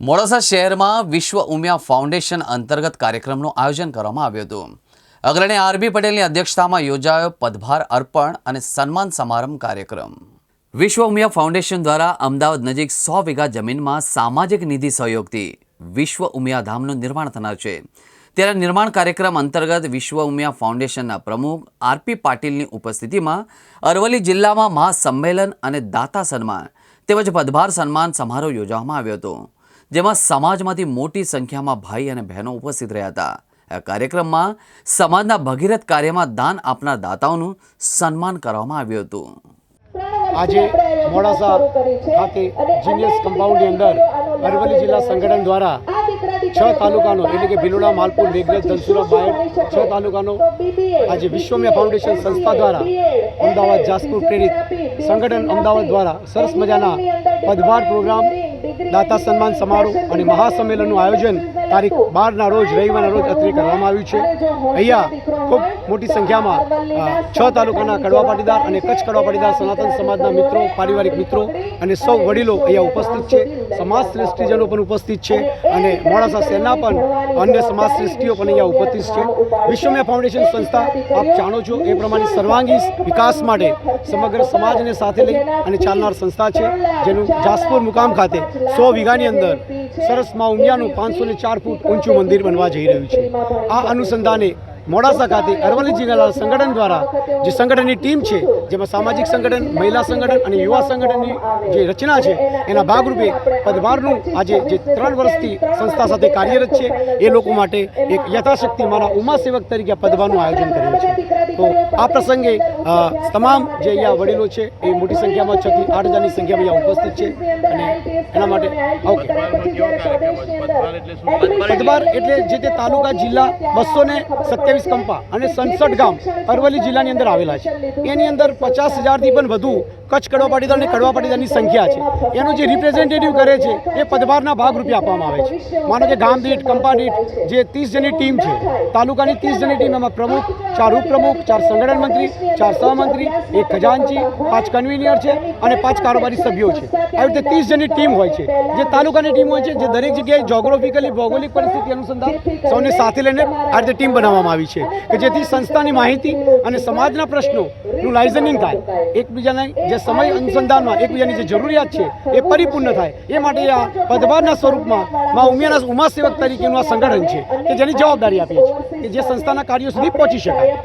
મોડાસા શહેરમાં વિશ્વ ઉમિયા ફાઉન્ડેશન અંતર્ગત કાર્યક્રમનું આયોજન કરવામાં આવ્યું હતું. અગ્રણી આરબી પટેલની અધ્યક્ષતામાં યોજાયો પદભાર અર્પણ અને સન્માન સમારંભ કાર્યક્રમ. વિશ્વ ઉમિયા ફાઉન્ડેશન દ્વારા અમદાવાદ નજીક સો વીઘા જમીનમાં સામાજિક નિધિ સહયોગથી વિશ્વ ઉમિયા ધામનું નિર્માણ થનાર છે. ત્યારે નિર્માણ કાર્યક્રમ અંતર્ગત વિશ્વ ઉમિયા ફાઉન્ડેશનના પ્રમુખ આરપી પાટીલની ઉપસ્થિતિમાં અરવલ્લી જિલ્લામાં મહાસંમેલન અને દાતા સન્માન તેમજ પદભાર સન્માન સમારોહ યોજવામાં આવ્યો હતો. જેમાં સમાજમાંથી મોટી સંખ્યામાં ભાઈ અને બહેનો ઉપસ્થિત રહ્યા હતા. આ કાર્યક્રમમાં સમાજના ભગીરથ કાર્યમાં દાન આપનાર દાતાઓનું સન્માન કરવામાં આવ્યું હતું. આજે મોડાસા ખાતે જીનિયસ કમ્પાઉન્ડની અંદર અરવલ્લી જિલ્લા સંગઠન દ્વારા છ તાલુકાનો એટલે કે ભીલોડા, માલપુર, મેઘરજ, ધનસુરા, બાયડ છ તાલુકાનો આજે વિશ્વમ્ય ફાઉન્ડેશન સંસ્થા દ્વારા અમદાવાદ જાસપુર પ્રેરિત સંગઠન અમદાવાદ દ્વારા સરસ મજાના પદભાર પ્રોગ્રામ દાતા સન્માન સમારોહ અને મહાસંમેલનનું આયોજન તારીખ બારના રોજ રવિવારના રોજ અત્રે કરવામાં આવ્યું છે. અહીંયા ખૂબ મોટી સંખ્યામાં છ તાલુકાના કડવા પાટીદાર અને કચ્છ કડવા પાટીદાર સનાતન સમાજના મિત્રો પારિવારિક મિત્રો અને સૌ વડીલો અહીંયા ઉપસ્થિત છે. સમાજ શ્રેષ્ઠીજનો પણ ઉપસ્થિત છે અને મોડાસા શહેરના પણ અન્ય સમાજ શ્રેષ્ઠીઓ પણ અહીંયા ઉપસ્થિત છે. વિશ્વમય ફાઉન્ડેશન સંસ્થા આપ જાણો છો એ પ્રમાણે સર્વાંગી વિકાસ માટે સમગ્ર સમાજને સાથે લઈ અને ચાલનાર સંસ્થા છે જેનું જાસપુર મુકામ ખાતે સો વીઘાની અંદર સરસમાં ઉમિયાનું પાંચસો ને ચાર ફૂટ ઊંચું મંદિર બનવા જઈ રહ્યું છે. આ અનુસંધાને મોડાસા ખાતે અરવલ્લી જિલ્લા સંગઠન દ્વારા જે સંગઠનની ટીમ છે જેમાં સામાજિક સંગઠન મહિલા સંગઠન અને યુવા સંગઠનની જે રચના છે એના ભાગરૂપે પદભારનું આજે જે ત્રણ વર્ષથી સંસ્થા સાથે કાર્યરત છે એ લોકો માટે એક યથાશક્તિ મારા ઉમા સેવક તરીકે પદભારનું આયોજન કર્યું છે. તો આ પ્રસંગે તમામ જે અહીંયા વડીલો છે એ મોટી સંખ્યામાં છથી આઠ હજારની સંખ્યામાં અહીંયા ઉપસ્થિત છે અને એના માટે ઓકે પદભાર એટલે જે તે તાલુકા જિલ્લા બસો ને સત્યાવીસ કંપા અને સંસઠ ગામ અરવલ્લી જિલ્લાની અંદર આવેલા છે. એની અંદર પચાસ હજારથી પણ વધુ કચ્છ કડવા પાટીદાર અને કડવા પાટીદારની સંખ્યા છે. એનું જે રિપ્રેઝેન્ટેટિવ કરે છે, એ પદભારના ભાગરૂપે આપવામાં આવે છે. માનો કે ગામ દીઠ, કંપા દીઠ જે ત્રીસ જણની ટીમ છે, તાલુકાની ત્રીસ જણની ટીમ એમાં પ્રમુખ, ચાર ઉપપ્રમુખ, ચાર સંગઠન મંત્રી, ચાર સહમંત્રી એક ખજાનચી, પાંચ કન્વીનર છે અને પાંચ કારોબારી સભ્યો છે. આવી રીતે ત્રીસ જણની ટીમ હોય છે. જે તાલુકાની ટીમ હોય છે, જે દરેક જગ્યાએ જોગ્રાફિકલી ભૌગોલિક પરિસ્થિતિ અનુસંધાન સૌને સાથે લઈને આ રીતે ટીમ બનાવવામાં આવી છે. કે જેથી સંસ્થાની માહિતી અને સમાજના પ્રશ્નોનું લાઇઝનિંગ થાય. એકબીજાના જે સમય અનુસંધાનમાં એકબીજાની જે જરૂરિયાત છે એ પરિપૂર્ણ થાય. એ માટે આ પદભારના સ્વરૂપમાં માં ઉમિયાના ઉમા સેવક તરીકેનું આ સંગઠન છે કે જેની જવાબદારી આપીએ છીએ કે જે સંસ્થાના કાર્યો સુધી પહોંચી શકાય.